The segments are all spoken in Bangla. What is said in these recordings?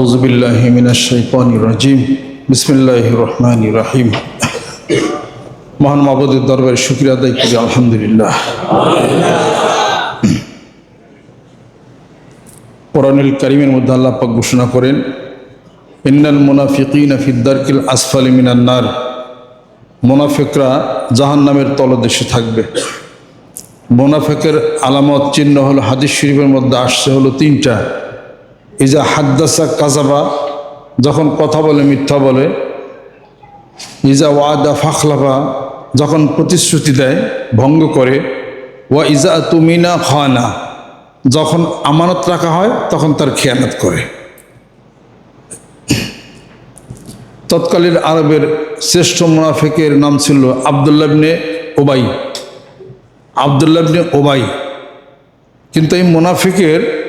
أعوذ بالله من الشيطان الرجيم بسم الله الرحمن الرحيم মহান মাবুদের দরবারে শুক্রিয়া আদায় করি আলহামদুলিল্লাহ কোরআনুল করিমের মধ্যে আল্লাহ পাক ঘোষণা করেন ইন্নাল মুনাফিকিন ফিদ্দারকিল আসফালি মিনান নার মোনাফিকরা জাহান্নামের তলদেশে থাকবে মোনাফেকের আলামত চিহ্ন হলো হাদিস শরীফের মধ্যে আসছে হলো তিনটা ইজা হাদ্দাসা কাজাবা, যখন কথা বলে, মিথ্যা বলে ইজা ওয়াদা ফাখলাফা, যখন প্রতিশ্রুতি দেয়, ভঙ্গ করে, ওয়া ইজা তুমিনা খানা, যখন আমানত রাখা হয়, তখন তার খেয়ানত করে। তৎকালীন আরবের শ্রেষ্ঠ মুনাফিকের নাম ছিল আবদুল্লাবনে ওবাই। আবদুল্লাবনে ওবাই। কিন্তু এই মুনাফিকের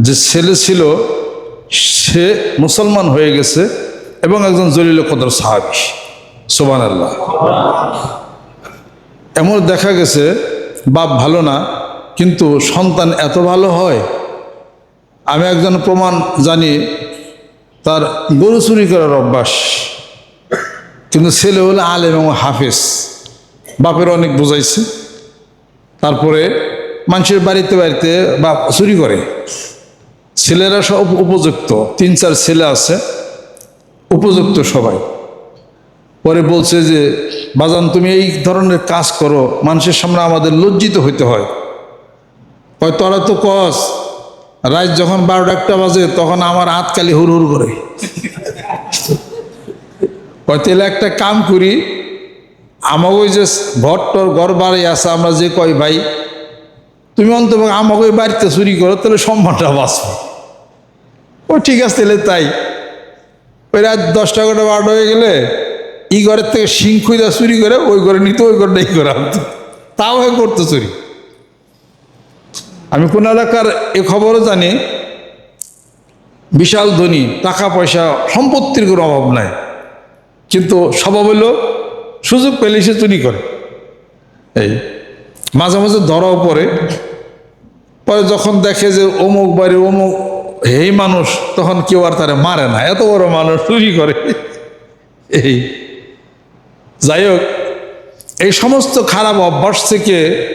যে ছেলে ছিল, সে মুসলমান হয়ে গেছে এবং একজন জলিল কদর সাহাবি। সোবান আল্লাহ এমন দেখা গেছে, বাপ ভালো না, কিন্তু সন্তান এত ভালো হয়, আমি একজন প্রমাণ জানি, তার গরু চুরি করার অভ্যাস। কিন্তু ছেলে হলো আলেম এবং হাফেজ। বাপের অনেক বোঝাইছে। তারপরে মানুষের বাড়িতে বাড়িতে বাপ চুরি করে। ছেলেরা সব উপযুক্ত। তিন, চার ছেলে আছে, উপযুক্ত সবাই। পরে বলছে যে, বাজান, তুমি এই ধরনের কাজ করো, মানুষের সামনে আমাদের লজ্জিত হইতে হয়। তোরা তো কস, রাত যখন বারোটা একটা বাজে, তখন আমার হাত কালি হুর হুর করে। তাহলে একটা কাম করি আমাকে ওই যে ভট্টর ঘর বাড়ি আছে, আমরা যে কয় ভাই, তুমি অন্তত আমাকে বাড়িতে চুরি করো, তাহলে সম্মানটা বাঁচবে। ও, ঠিক আছে, তাহলে তাই। ওই রাত দশটা করে বারোটা হয়ে গেলে ই ঘরের থেকে শিং খুঁজা চুরি করে ওই ঘরে নিত, ওই ঘরটা এই করে আনতো তাও হয়ে করতো চুরি। আমি কোন এলাকার এ খবরও জানি, বিশাল ধনী, টাকা পয়সা, সম্পত্তির কোনো অভাব নাই। কিন্তু স্বভাব হলো, সুযোগ পেলে সে চুরি করে। এই, মাঝে মাঝে ধরাও পড়ে। পরে যখন দেখে যে অমুক বাড়ি অমুক এই মানুষ তখন কেউ আর তারে মারে না, এত বড় মানুষ চুরি করে। এই, যাই হোক, এই সমস্ত খারাপ অভ্যাস থেকে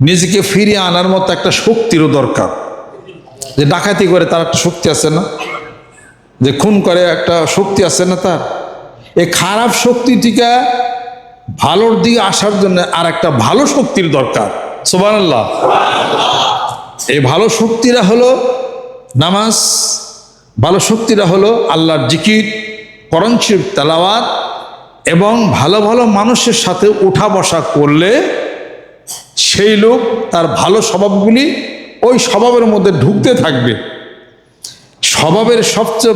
নিজেকে ফিরিয়ে আনার মতো একটা শক্তিরও দরকার। যে ডাকাতি করে তার একটা শক্তি আছে না? যে খুন করে একটা শক্তি আছে না তার? এই খারাপ শক্তিটিকে ভালোর দিকে আসার জন্য আর একটা ভালো শক্তির দরকার। সোবান এই ভালো শক্তিরা হলো নামাজ, ভালো শক্তিরা হলো আল্লাহর জিকির করণ শরীফ তেলাওয়াত এবং ভালো ভালো মানুষের সাথে উঠা বসা করলে সেই লোক তার ভালো স্বভাবগুলি ওই স্বভাবের মধ্যে ঢুকতে থাকবে। স্বভাবের সবচেয়ে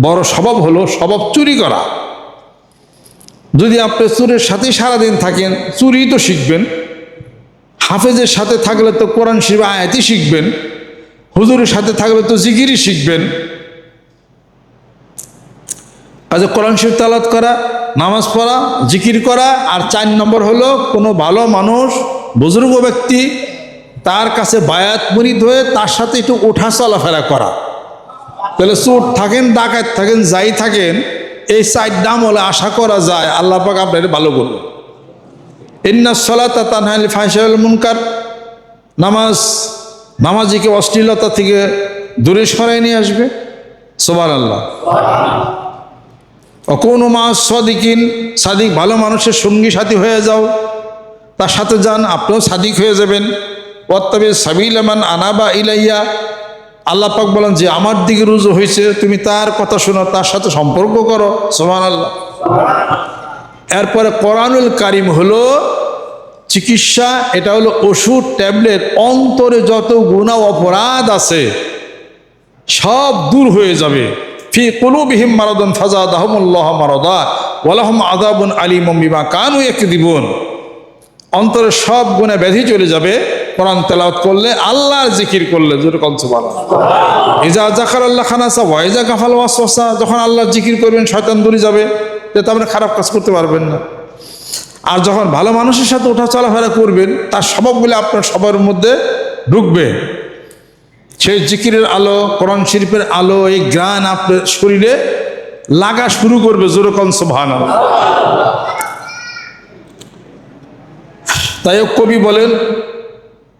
বড় স্বভাব হলো স্বভাব চুরি করা। যদি আপনি চুরের সাথেই সারাদিন থাকেন চুরি তো শিখবেন। হাফেজের সাথে থাকলে তো কোরআন শিব আয়াতি শিখবেন। হুজুরের সাথে থাকলে তো জিকিরই শিখবেন। আচ্ছা কোরআন শিব তালাত করা, নামাজ পড়া, জিকির করা, আর চার নম্বর হলো কোনো ভালো মানুষ, বুজুর্গ ব্যক্তি তার কাছে বায়াত মুরিদ হয়ে তার সাথে একটু ওঠা চলাফেরা করা। তাহলে চোট থাকেন, ডাকাত থাকেন, যাই থাকেন, এই চার দাম হলে আশা করা যায়, আল্লাহ পাক আপনার ভালো করবে। ইন্না সলাতা তানহালি ফাইসাল মুনকার, নামাজ নামাজিকে অশ্লীলতা থেকে দূরে সরাই নিয়ে আসবে? সোবার আল্লাহ কোনো মা সদিকিন, সাদিক ভালো মানুষের সঙ্গী সাথী হয়ে যাও। তার সাথে যান, আপনিও সাদিক হয়ে যাবেন। অত্তবে সাবিল আমান আনাবা ইলাইয়া। আল্লাহ পাক বলেন যে, আমার দিকে রুজু হয়েছে, তুমি তার কথা শোনো, তার সাথে সম্পর্ক করো। সোমান আল্লাহ এরপরে কোরআনুল কারিম হলো চিকিৎসা, এটা হলো ওষুধ, ট্যাবলেট, অন্তরে যত গুণা অপরাধ আছে, সব দূর হয়ে যাবে। ফি কুলুবিহিম মারাদুন ফাজাদাহুমুল্লাহ মারাদা, ওয়ালাহুম আযাবুন আলিমুম বিমা কানু ইয়াকদিবুন। অন্তরে সব গুণে ব্যাধি চলে যাবে, কোরআন তেলাওয়াত করলে, আল্লাহর জিকির করলে, জোরে সুবহানাল্লাহ। ইজা জাকার আল্লাহ খানাসা ওয়াইজা গাফাল ওয়াসওয়াসা, যখন আল্লাহর জিকির করবেন, শয়তান দূরে যাবে যাতে আপনি খারাপ কাজ করতে পারবেন না। আর যখন ভালো মানুষের সাথে ওঠা চলাফেরা করবেন, তার স্বভাবগুলো আপনার সবার মধ্যে ঢুকবে। সেই জিকিরের আলো, কোরআন শিল্পের আলো, এই গ্রান আপনার শরীরে লাগা শুরু করবে জোরকন সোভান তাই কবি বলেন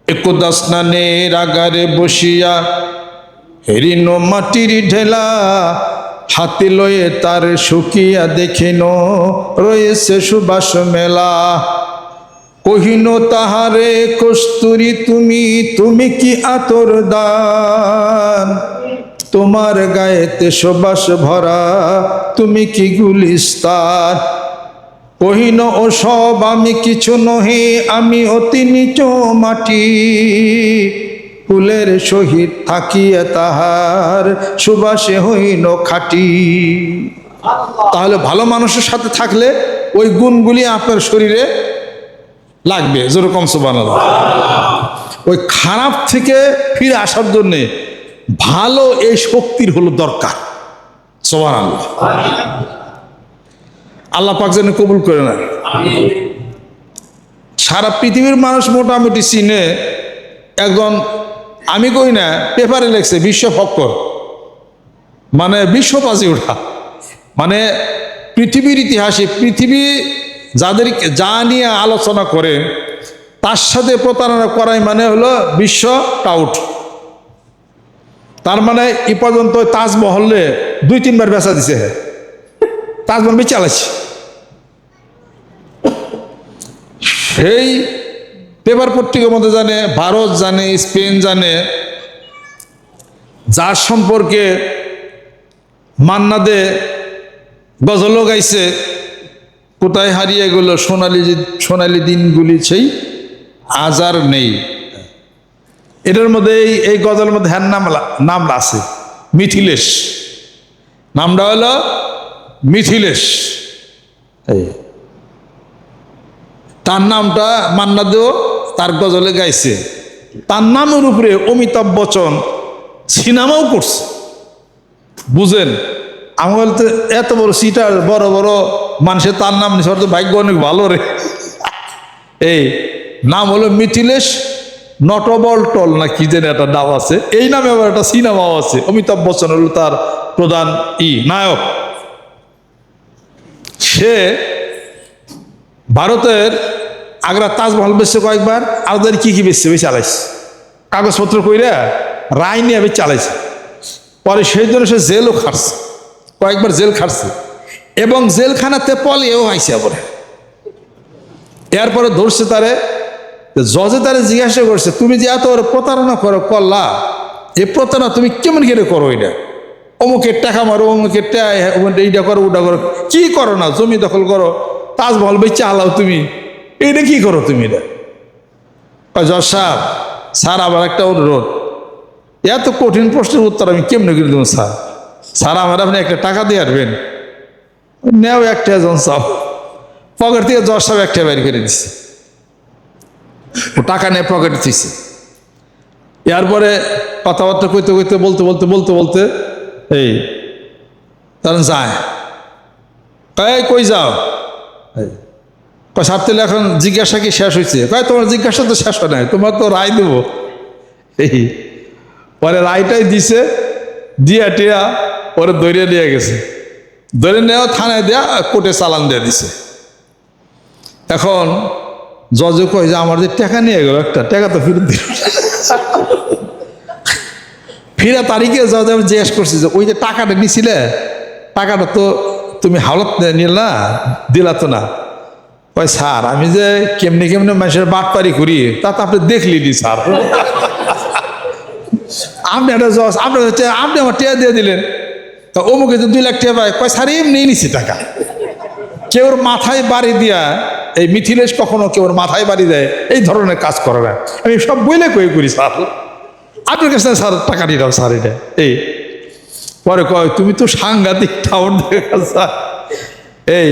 একদা স্নানের আগারে বসিয়া হেরিন মাটির ঢেলা হাতে লয়ে তার শুকিয়া দেখিন, রয়েছে সুবাস মেলা। কহিন, তাহারে কস্তুরি তুমি তুমি কি আতর দান? তোমার গায়েতে সুবাস ভরা, তুমি কি গুলিস্তান? কহিন, ও সব আমি কিছু নহে, আমি অতি নিচ মাটি। ফুলের সহিত থাকিয়া তাহার সুবাসে হইন খাটি। তাহলে ভালো মানুষের সাথে থাকলে ওই গুণগুলি আপনার শরীরে লাগবে, যেরকম সুবান ওই খারাপ থেকে ফিরে আসার জন্যে ভালো এই শক্তির হলো দরকার সোবান আল্লাহ আল্লাহ পাক যেন কবুল করে না সারা পৃথিবীর মানুষ মোটামুটি চিনে, একজন আমি কই না, পেপারে লেখছে বিশ্ব ফক্কর। মানে বিশ্ব বিশ্ববাজি ওঠা। মানে পৃথিবীর ইতিহাসে পৃথিবী যাদের যা নিয়ে আলোচনা করে, তার সাথে প্রতারণা করাই মানে হলো বিশ্ব টাউট। তার মানে এ পর্যন্ত তাজমহলে দুই তিনবার বেচা দিছে তাজমহল বেচে চালাচ্ছে সেই পেপার পত্রিকার মধ্যে জানে, ভারত জানে, স্পেন জানে, যার সম্পর্কে মান্নাদে গজলও গাইছে, কোথায় হারিয়ে গেল সোনালি সোনালি দিনগুলি সেই আজ আর নেই। এটার মধ্যে এই এই গজলের মধ্যে হ্যার নাম নাম আছে, মিথিলেশ। নামটা হলো মিথিলেশ। তার নামটা মান্না দেও তার গজলে গাইছে। তার নামের উপরে অমিতাভ বচ্চন সিনেমাও করছে। বুঝেন আমি বলতে এত বড় সিটার বড় বড় মানুষের তার নাম নিছে তো ভাগ্য অনেক ভালো রে। এই, নাম হলো মিথিলেশ নটবল টল না কি যেন একটা নাম আছে। এই নামে আবার একটা সিনেমাও আছে, অমিতাভ বচ্চন হলো তার প্রধান ই, নায়ক। সে ভারতের আগ্রা তাজমহল বেচছে কয়েকবার, আর ওদের কি কি বেচছে? বেশি চালাইছে কাগজপত্র কইরা রায় নিয়ে বেশ চালাইছে পরে সেই জন্য সে জেলও খাটছে। কয়েকবার জেল খাটছে। এবং জেলখানাতে পলেও আইসে পরে এরপরে ধরছে তারে জজে তারে জিজ্ঞাসা করছে, তুমি যে এত প্রতারণা করো করলা এই প্রতারণা তুমি কেমন করে করো এটা? অমুকের টাকা মারো, অমুকের এইটা করো, ওটা করো। কি করো না? জমি দখল করো। তাজমহল বেচে হালাও তুমি। এইটা কি করো তুমি এটা? জজ সাহেব স্যার আবার একটা অনুরোধ। এত কঠিন প্রশ্নের উত্তর আমি কেমনে করে দেবো স্যার? স্যার আমার আপনি একটা টাকা দিয়ে আসবেন। নেও একটা জন চাও পকেট থেকে জজ সাহেব একটা বের করে দিচ্ছে ও টাকা নিয়ে পকেটে দিচ্ছে এরপরে কথাবার্তা কইতে কইতে বলতে বলতে বলতে বলতে এই তখন যায়। কয় কই যাও? এই, কয় সাপ এখন জিজ্ঞাসা কি শেষ হয়েছে কয়, তোমার জিজ্ঞাসা তো শেষ হয় নাই, তোমার তো রায় দেবো। এই, পরে রায়টাই দিছে, দিয়া টিয়া পরে দৌড়িয়ে নিয়ে গেছে। ধরে নেওয়া থানায় দেয়া, কোর্টে চালান দিয়ে দিছে। এখন জজে কয় যে, আমার যে টাকা নিয়ে গেল একটা, টাকা তো ফেরত দিল। ফিরা তারিখে জজ আমি জিজ্ঞেস করছি যে, ওই যে টাকাটা নিছিলে, টাকাটা তো তুমি হাওলাত নিল না, দিলা তো না। ওই স্যার, আমি যে কেমনি কেমনি মানুষের বাটপারি করি, তা তো আপনি দেখলি নি স্যার। আপনি একটা আপনি হচ্ছে, আপনি আমার টিয়া দিয়ে দিলেন। তা অমুকে যে দুই লাখ টাকা পায়। কয়, স্যার, এমনি নিছি টাকা। কেউর মাথায় বাড়ি দিয়া, এই মিথিলেশ কখনো কেউর মাথায় বাড়ি দেয়, এই ধরনের কাজ করে না। আমি সব বইলে কই করি, স্যার? আপনার কাছে, স্যার, টাকা নিয়ে দাও, স্যার, এটা। এই, পরে কয়, তুমি তো সাংঘাতিক টাউন দেখা, স্যার। এই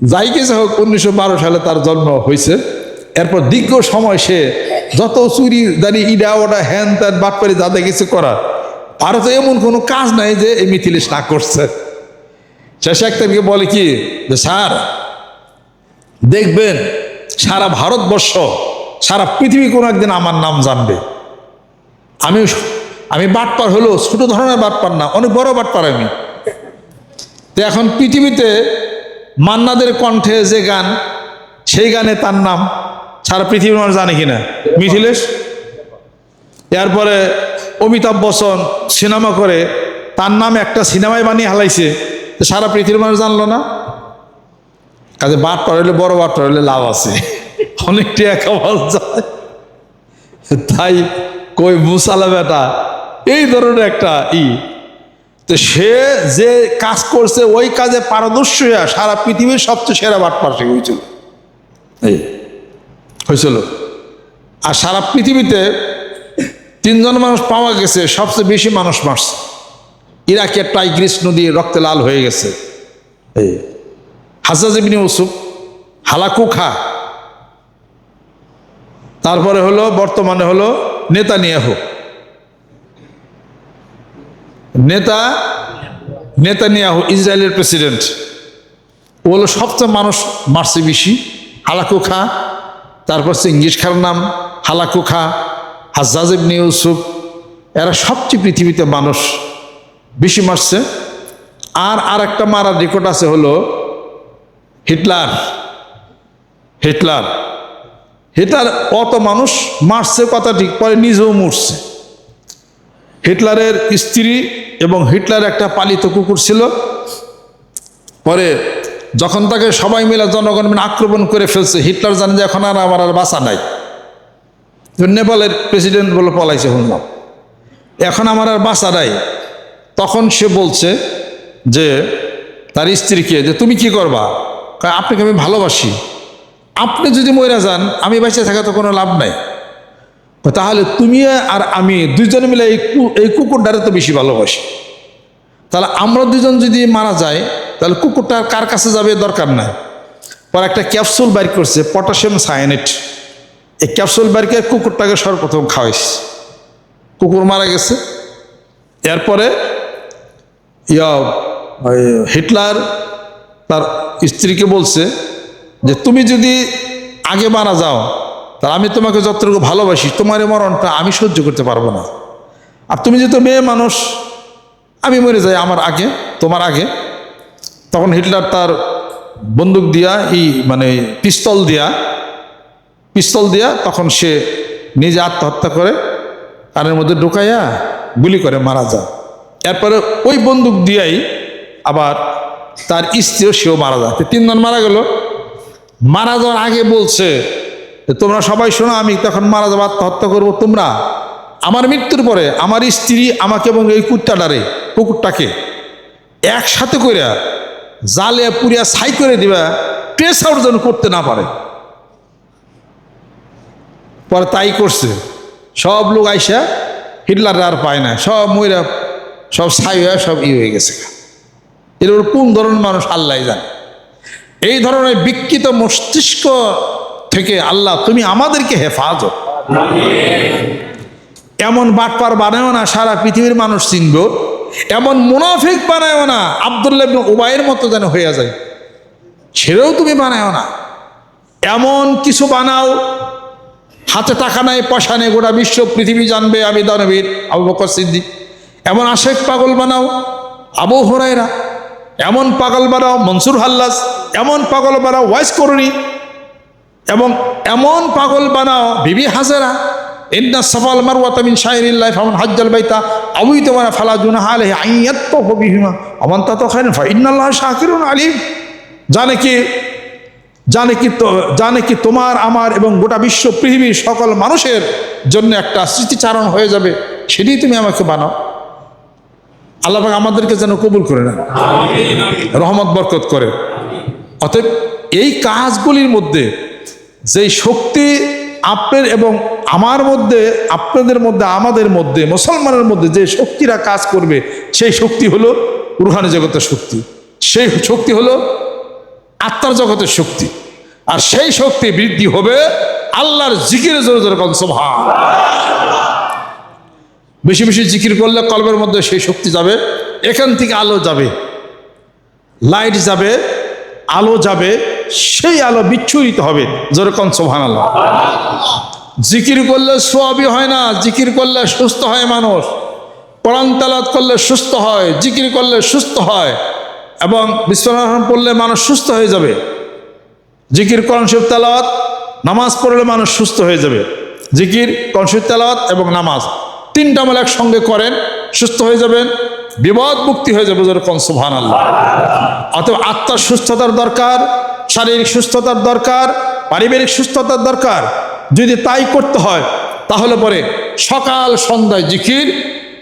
যাই কিছু হোক, উনিশশো বারো সালে তার জন্ম হয়েছে এরপর দীর্ঘ সময় সে যত চুরি দাঁড়ি ইডা ওটা হ্যান ত্যান বাটপারি যাতে কিছু করা ভারতে এমন কোনো কাজ নাই যে এই মিথিলেশ না করছে। শেষে একটাকে বলে কি, যে, স্যার, দেখবেন, সারা ভারতবর্ষ, সারা পৃথিবী কোনো একদিন আমার নাম জানবে। আমি আমি বাটপার হলো ছোট ধরনের বাটপার না, অনেক বড় বাটপার আমি। তো এখন পৃথিবীতে মান্নাদের কণ্ঠে যে গান, সেই গানে তার নাম সারা পৃথিবীর মানুষ জানে কিনা? মিথিলেশ? এরপরে অমিতাভ বচ্চন সিনেমা করে, তার নাম একটা সিনেমায় বানিয়ে হালাইছে। সারা পৃথিবীর মানুষ জানলো না? কাজে বাট হলে বড় বাট হলে লাভ আছে। অনেকটি একা যায়। তাই কই মুসালা বেটা, এই ধরনের একটা ই। তো সে যে কাজ করছে, ওই কাজে পারদর্শী হয়ে সারা পৃথিবীর সবচেয়ে সেরা বাট পাশে হয়েছিল। এই হয়েছিল। আর সারা পৃথিবীতে তিনজন মানুষ পাওয়া গেছে, সবচেয়ে বেশি মানুষ মারছে। ইরাকের টাইগ্রিস নদী রক্তে লাল হয়ে গেছে। এই হাজাজ ইবনে ইউসুফ হালাকু খা তারপরে হলো, বর্তমানে হলো নেতা নিয়ে হোক নেতা, নেতানিয়াহু, ইসরায়েলের প্রেসিডেন্ট। ও হলো সবচেয়ে মানুষ মারছে বেশি, হালাকু খা, তারপর হচ্ছে ইংলিশ খার নাম, হালাকু খা হাজাজ ইবনে ইউসুফ, এরা সবচেয়ে পৃথিবীতে মানুষ বেশি মারছে। আর আর একটা মারার রেকর্ড আছে হলো হিটলার। হিটলার। হিটলার অত মানুষ মারছে কথা ঠিক, পরে নিজেও মরছে। হিটলারের স্ত্রী এবং হিটলার একটা পালিত কুকুর ছিল। পরে যখন তাকে সবাই মিলে জনগণ মিলে আক্রমণ করে ফেলছে, হিটলার জানে যে এখন আর আমার আর বাসা নাই। নেপালের প্রেসিডেন্ট বলে পলাইছে শুনলাম এখন আমার আর বাসা নাই। তখন সে বলছে যে, তার স্ত্রীকে যে, তুমি কি করবা? আপনাকে আমি ভালোবাসি। আপনি যদি মরে যান, আমি বেঁচে থাকা তো কোনো লাভ নাই। তাহলে তুমি আর আমি দুইজনে মিলে এই এই কুকুরটারে তো বেশি ভালোবাসি। তাহলে আমরা দুজন যদি মারা যাই, তাহলে কুকুরটা কার কাছে যাবে দরকার নাই। পর একটা ক্যাপসুল বাইর করছে, পটাশিয়াম সায়ানেট। এই ক্যাপসুল বাইর করে কুকুরটাকে সর্বপ্রথম খাওয়াইছে। কুকুর মারা গেছে। এরপরে ইয়া হিটলার তার স্ত্রীকে বলছে যে, তুমি যদি আগে মারা যাও তাহলে আমি তোমাকে যতটুকু ভালোবাসি তোমার মরণটা আমি সহ্য করতে পারব না। আর তুমি যেহেতু মেয়ে মানুষ, আমি মরে যাই আমার আগে, তোমার আগে। তখন হিটলার তার বন্দুক দিয়া, এই মানে পিস্তল দিয়া পিস্তল দিয়া তখন সে নিজে আত্মহত্যা করে কানের মধ্যে ঢুকাইয়া গুলি করে মারা যায়। এরপরে ওই বন্দুক দিয়াই আবার তার স্ত্রীও সেও মারা যায়। তিনজন মারা গেল। মারা যাওয়ার আগে বলছে তোমরা সবাই শোনো, আমি তখন মারা যাব, আত্মহত্যা করব। তোমরা, আমার মৃত্যুর পরে আমার স্ত্রী আমাকে এবং এই কুত্তাটারে কুকুরটাকে একসাথে কইরা জালে পুরিয়া ছাই করে দিবা প্রেস আউট যেন করতে না পারে। পরে তাই করছে। সব লোক আইসা হিটলার আর পায় না। সব ময়রা সব ছাই হয়ে সব ই হয়ে গেছে এর কোন ধরনের মানুষ আল্লাহ জানে। এই ধরনের বিকৃত মস্তিষ্ক থেকে আল্লাহ, তুমি আমাদেরকে হেফাজত। এমন বাটপার বানায়ও না, সারা পৃথিবীর মানুষ চিনব। এমন মুনাফিক বানায়ও না, আবদুল্লাহ ইবনে উবাইয়ের মতো যেন হইয়া যায়। ছেড়েও তুমি বানায়ও না। এমন কিছু বানাও, হাতে টাকা নাই, পয়সা নেই, গোটা বিশ্ব, পৃথিবী জানবে, আমি দানবীর, আবু বকর সিদ্দিক। এমন আশেক পাগল বানাও, আবু হরাইরা এমন পাগল বানাও, মনসুর হাল্লাস এমন পাগল বানাও, ওয়াইস করুনি। এবং এমন পাগল বানাও বিবি হাজারা ইন্না সফাল মারওয়াতা মিন শাইরিল্লাহ ফামান হাজ্জাল বাইতা আবুই তোমার ফালা জুনাহা আলাইহি আইয়াত্তাফু বিহিমা আমান তাতা খায়রান ফা ইন্নাল্লাহ শাকিরুন আলিম। জানে কি জানে কি তো জানে কি তোমার আমার এবং গোটা বিশ্ব পৃথিবীর সকল মানুষের জন্য একটা স্মৃতিচারণ হয়ে যাবে সেটি তুমি আমাকে বানাও। আল্লাহ আমাদেরকে যেন কবুল করে নেন। রহমত বরকত করে। অতএব এই কাজগুলির মধ্যে যেই শক্তি আপনার এবং আমার মধ্যে, আপনাদের মধ্যে, আমাদের মধ্যে, মুসলমানের মধ্যে যে শক্তিরা কাজ করবে, সেই শক্তি হলো রুহানি জগতের শক্তি। সেই শক্তি হলো আত্মার জগতের শক্তি। আর সেই শক্তি বৃদ্ধি হবে আল্লাহর জিকিরে জোরে জোরে কনসভা বেশি বেশি জিকির করলে কলবের মধ্যে সেই শক্তি যাবে, এখান থেকে আলো যাবে। লাইট যাবে, আলো যাবে সেই আলো বিচ্ছুরিত হবে। যেরকম সোহান জিকির করলে সোয়াবি হয় না, জিকির করলে সুস্থ হয় মানুষ। কোরআন তালাত করলে সুস্থ হয়, জিকির করলে সুস্থ হয়। এবং বিশ্বনাথ পড়লে মানুষ সুস্থ হয়ে যাবে। জিকির, কোরআন তেলাওয়াত, নামাজ পড়লে মানুষ সুস্থ হয়ে যাবে। জিকির, কোরআন শরীফ তেলাওয়াত এবং নামাজ তিনটা আমল একসঙ্গে করেন, সুস্থ হয়ে যাবেন, বিপদ মুক্তি হয়ে যাবে যেরকম সুহান আল্লাহ অতএব আত্মার সুস্থতার দরকার শারীরিক সুস্থতার দরকার, পারিবারিক সুস্থতার দরকার। যদি তাই করতে হয়, তাহলে পরে সকাল, সন্ধ্যায় জিকির,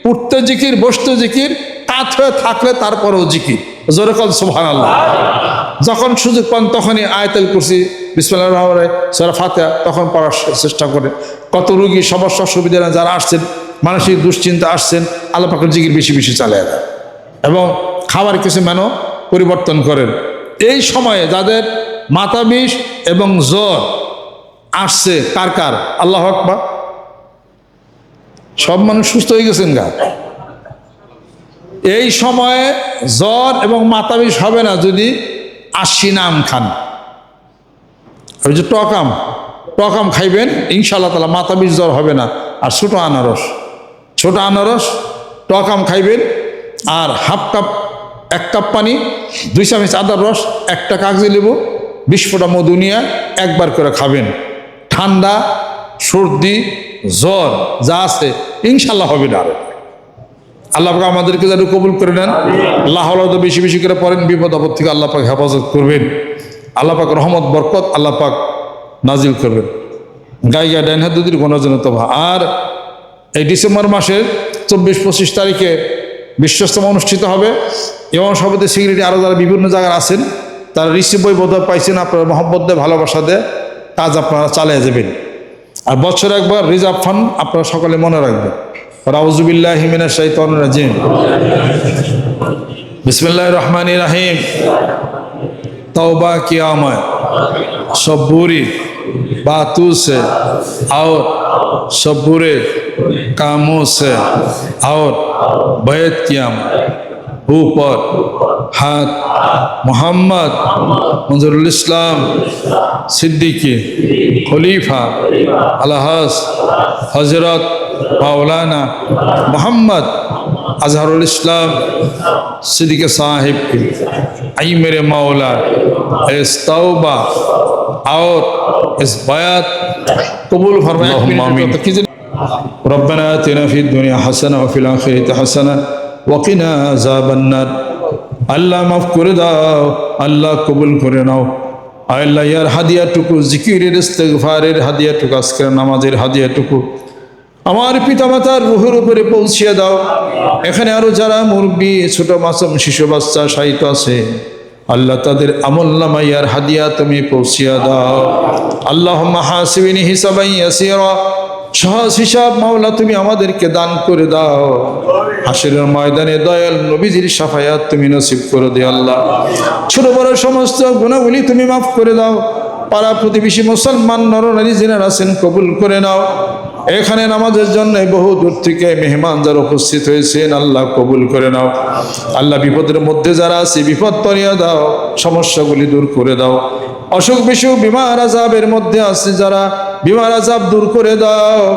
উঠতে জিকির, বসতে জিকির, কাত হয়ে থাকলে তারপরেও জিকির। জোরকল সুহান আল্লাহ যখন সুযোগ পান তখনই আয়তেল বিসমুল্লাহ রহমানে সারা ফাতে তখন পড়ার চেষ্টা করে। কত রুগী সমস্যা সুবিধা যারা আসছেন, মানসিক দুশ্চিন্তা আসছেন, আল্লাহ জিকির বেশি বেশি চালিয়ে দেয়। এবং খাবার কিছু মেনো পরিবর্তন করেন। এই সময়ে যাদের মাথা বিষ এবং জ্বর আসছে, কার কার? আল্লাহ আকবার। সব মানুষ সুস্থ হয়ে গেছেন গা। এই সময়ে জ্বর এবং মাথা বিষ হবে না যদি আশি নাম খান। ওই যে টকাম টকাম খাইবেন ইনশাল্লাহ তালা মাথা বিষ, জ্বর হবে না। আর ছোটো আনারস, ছোট আনারস টকাম খাইবেন, আর হাফ কাপ এক কাপ পানি, দুই চামচ আদার রস, একটা কাগজি লেবু, বিশ ফোঁটা একবার করে খাবেন। ঠান্ডা, সর্দি, জ্বর, যা আছে, ইনশাল্লাহ হবে না আরও। আল্লাহ আমাদেরকে যেন কবুল করে নেন। আল্লাহ তো বেশি বেশি করে পড়েন, বিপদ আপদ থেকে আল্লাহ পাক হেফাজত করবেন। আল্লাহ পাক রহমত, বরকত আল্লাহ পাক নাজিল করবেন। গাইয়া ডাইন হাত দুদির গণজন তবা। আর এই ডিসেম্বর মাসের চব্বিশ পঁচিশ তারিখে বিশ্বস্তম অনুষ্ঠিত হবে এবং সভাপতি সেক্রেটারি আরও যারা বিভিন্ন জায়গায় আছেন তারা রিসিভ বই বোধহয় পাইছেন আপনারা মহব্বত দিয়ে ভালোবাসা দিয়ে কাজ আপনারা চালিয়ে যাবেন আর বছরে একবার রিজার্ভ ফান্ড আপনারা সকলে মনে রাখবেন রাউজুবিল্লাহ হিমিনা শাইতান রাজিম বিসমিল্লাহ রহমান রাহিম तौबा किया मैं सब बुरी बातों से और सब बुरे कामों से और बैत ऊपर हाथ मोहम्मद मंजरुल इस्लाम सिद्दीकी खलीफा अलहस हज़रत मौलाना मोहम्मद अजहरुल इस्लाम सिद्दीक साहिब की आई मेरे मौला इस तौबा और इस बयात कबूल फरमाए। ربنا آتنا في الدنيا حسنة وفي الآخرة حسنة وقنا عذاب النار. আল্লাহ মাফ করে দাও, আল্লাহ কবুল করে নাও। আল্লাহ ইয়ার হাদিয়াটুকু, জিকিরের ইস্তেকভারের হাদিয়াটুকু, আজকের নামাজের হাদিয়াটুকু আমার পিতামাতার রুহের উপরে পৌঁছিয়ে দাও। এখানে আরও যারা মুরব্বী, ছোট মাসম, শিশু, বাচ্চা সাহিত্য আছে, আল্লাহ তাদের আমল নামাইয়ার হাদিয়া তুমি পৌঁছিয়া দাও। আল্লাহ মাহাসিবিনী হিসাবাই ইয়াসিরা। সহজ হিসাব মাওলা, তুমি আমাদেরকে দান করে দাও। হাসিরের ময়দানে দয়াল নবীজির সাফায়াত তুমি নসিব করে দিও আল্লাহ। ছোট বড় সমস্ত গুণাগুলি তুমি মাফ করে দাও। পাড়া প্রতিবেশী মুসলমান নরনারী যিনারা আছেন, কবুল করে নাও। এখানে নামাজের জন্য বহু দূর থেকে মেহমান যারা উপস্থিত হয়েছেন, আল্লাহ কবুল করে নাও। আল্লাহ বিপদের মধ্যে যারা আছে, বিপদ তরিয়া দাও, সমস্যাগুলি দূর করে দাও। অসুখ বিসুখ বিমার আজাবের মধ্যে আছে যারা বিমার আজাব দূর করে দাও।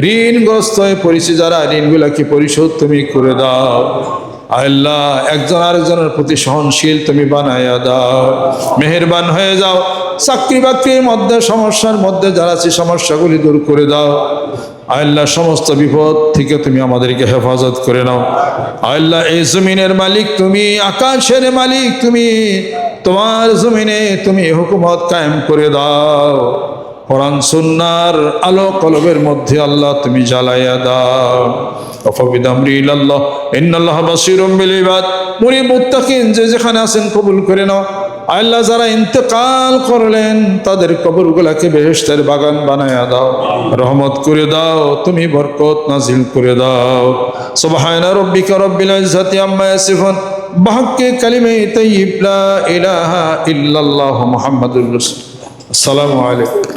ঋণগ্রস্ত হয়ে পড়েছে যারা, ঋণগুলাকে পরিশোধ তুমি করে দাও। আল্লাহ, একজন আরেকজনের প্রতি সহনশীল তুমি বানাইয়া দাও। মেহেরবান হয়ে যাও। চাকরি বাকরির মধ্যে, সমস্যার মধ্যে যারা আছে, সমস্যাগুলি দূর করে দাও। আল্লাহ, সমস্ত বিপদ থেকে তুমি আমাদেরকে হেফাজত করে নাও। আল্লাহ, এই জমিনের মালিক তুমি, আকাশের মালিক তুমি, তোমার জমিনে তুমি হুকুমত কায়েম করে দাও। কোরআন সুন্নার আলো কলবের মধ্যে আল্লাহ তুমি জ্বালাইয়া দাও। অফবিদামরি ইল্লাল্লাহ ইন্নাল্লাহ যে যেখানে আছেন কবুল করে নাও। যারা করলেন, তাদের বাগান দাও। রহমত করে দাও, তুমি বরকত নাজিল করে দাও। সুবহানা আসসালামু আলাইকুম।